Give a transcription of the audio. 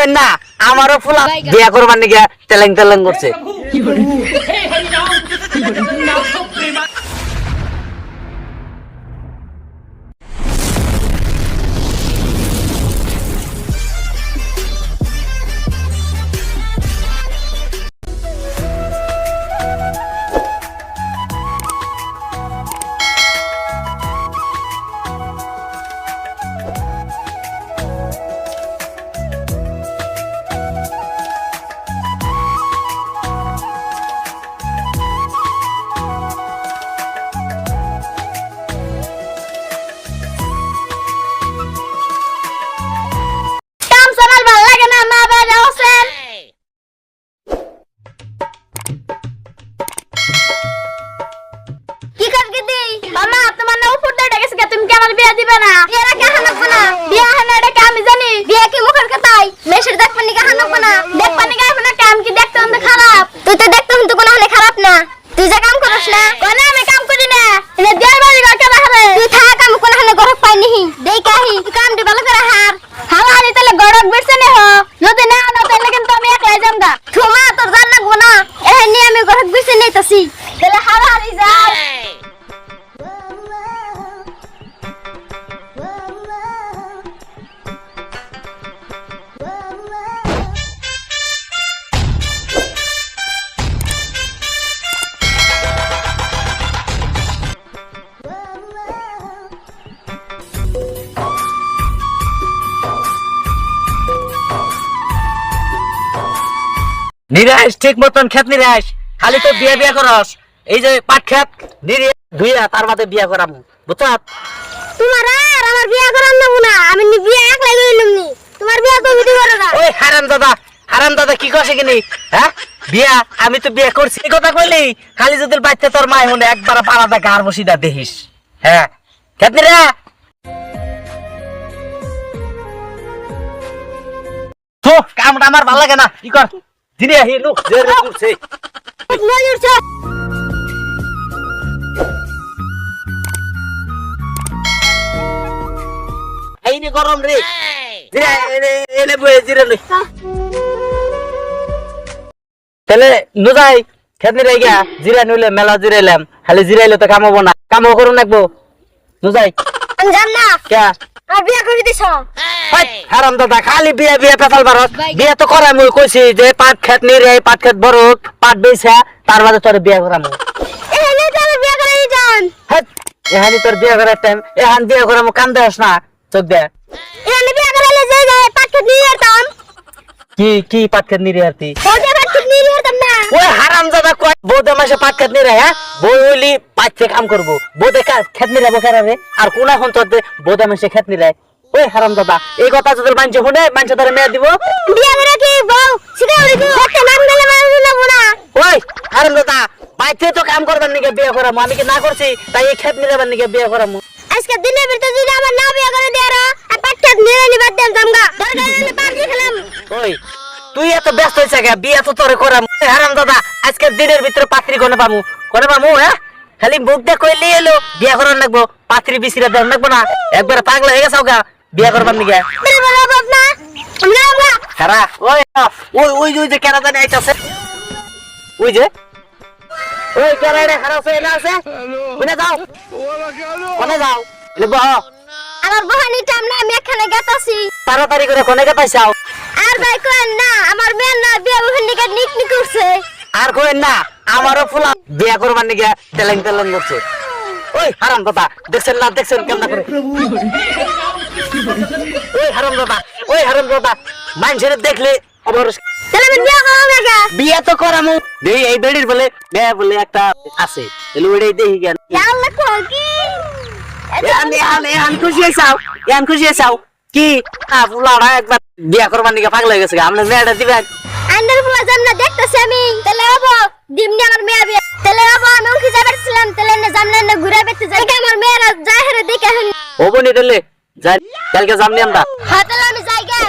Coin না আমারও ফুলা। বিয়া করবার নাকি তেলেং তেলেং করছে আমার বিয়ে দিবে না। বিয়ে কে হানাবো না। বিয়ে হানা কে আমি জানি? বিয়ে কি মুখের কথাই? মেশের দেখবেন নি। হানাবো না দেখবেন নি কে না কাম কি দেখতে অন্ত খারাপ? তুই তো দেখতে অন্ত কোনো হলে খারাপ না। তুই যা কাম করিস না। কোনে আমি কাম করি না। এনে দেয়ার বাড়ি গা কে হবে তুই থাক কাম কোনো হলে গরক পাই নিহি। দেই কাহি। কাম দি নিরাশ ঠিক মতন খেত নিরাশ। খালি তো বিয়া বিয়া করস। এই যে পাট খেত নিরে ধুইয়া তার বাদে বিয়া করাম। বুঝছ তোমার আর আমার বিয়ে করার নেব না। আমি নি বিয়ে একলাই করিলাম নি। তোমার বিয়ে তো বিধি করো না। ওই হারাম দাদা হারাম দাদা কি কছে কিনি? হ্যাঁ? বিয়া আমি তো বিয়া করছি। এই কথা কইলি? খালি যদি বাচ্চা তোর মায় হনে একবার পাড়াটা গার বসিদা দেখিস। হ্যাঁ? খেতনি রে তো কামটা আমার ভালো লাগে না। কি কর। দিনে আহি লোক জেরে করছে মজুর ছে এই নে গরম রে জিরা এনে এনে বয়ে জিরা লই তাহলে নুজাই খেতনি রে গিয়া জিরা নইলে মেলা জিরাইলাম খালি জিরাইলে তো কাম হব না কাম করুন লাগবো নুজাই জান না কে আর বিয়ে করে দিছ হাই, হারাম দাদা খালি বিয়ে বিয়ে পেপাল বারত বিয়ে তো করাই মুই কইছি যে পাট খেত নি রে পাট খেত বড় পাট বেচা তার বাদে তোর বিয়ে করামু। তোর বিয়ে করার টাইম এহান বিয়ে করামু কান দেস না চোখ দে। বিয়ে যে যে পাকে নিয়ে যেতাম কি কি পাট খেত নি রে আর তুই ওকে পাকে নিয়ে যেতাম না। ওই হারাম দাদা কয় বৌদে মাসে পাট খেত নি রে হ্যাঁ? বউ হইলি পাট থেকে কাম করব। বৌদে কা- খেত নি রে বকারা আর কোন এখন তোর বৌদে মাসে খেত নি রে ওই হারাম দাদা এই কথা যদি মানছে শুনে মানছে তোর মেয়ে দিব। বিয়ে করে কি বউ সিধা উড়ি দিব একটা নাম গেলে মানুষ না। ওই হারাম দাদা বাইতে তো কাম করবার নিকে বিয়ে করামু আমি কি না করছি? তাই এই খেত নিবার নিকে বিয়ে করামু। আজকে দিনের ভিতরে যদি আমার না বিয়ে করে দেয় আর পাকে নিয়ে নিবার দেন জামগা। দরকার হলে পাকে খেলাম। ওই তুই এত ব্যস্ত হয়েছে গে বিয়ে তো তোরে করামু। হারাম দাদা আজকে দিনের ভিতরে পাত্রী কোনে পামু? কোনে পামু হ্যাঁ? খালি মুখ দিয়ে কইলে এলো বিয়ে করার লাগবো পাত্রী বিসিরা দেন লাগবো না। একবার পাগলা হয়ে গেছাও গা। বিয়ে করবার নিকে খারা, ওই ওই ওই ওই যে কেনা জানি আইতাছে। ওই যে। ওই কেনা রে খারাপ হয়ে না আছে? কোনে যাও। কোনে যাও? এলে বহ। আমার বহানি টাইম না আমি এখানে গেতাছি তাড়াতাড়ি করে কোনে গে পাইছাও আর ভাই কোন না আমার মেয়ের না বিয়ে বহানি কে নিক নিক করছে আর কইেন না আমারও ফুলা। বিয়া করবার নিকে তেলেং তেলেং করছে। ওই হারাম দাদা দেখছেন না দেখছেন কেমন করে? ওই হারাম দাদা ওই হারাম দাদা মানুষের দেখলে বিয়ে তো করামু। দেই এই বেড়ির বলে মেয়ে বলে একটা আছে। ওইটাই দেখি কো? খুশি হয়েছাও খুশি হয়েছাও একবার বিয়া করবার নিকে পাগলা হয়ে গেছে গা। আপনি মেয়েটা দিবেন। আন্ডার ফুলা জান না দেখতেছি আমি। মেয়েরা যায় হেরে দেখে এখন হব নি দিলে যাই কালকে যামনি আমরা। হ্যাঁ তাহলে আমি যাই গে।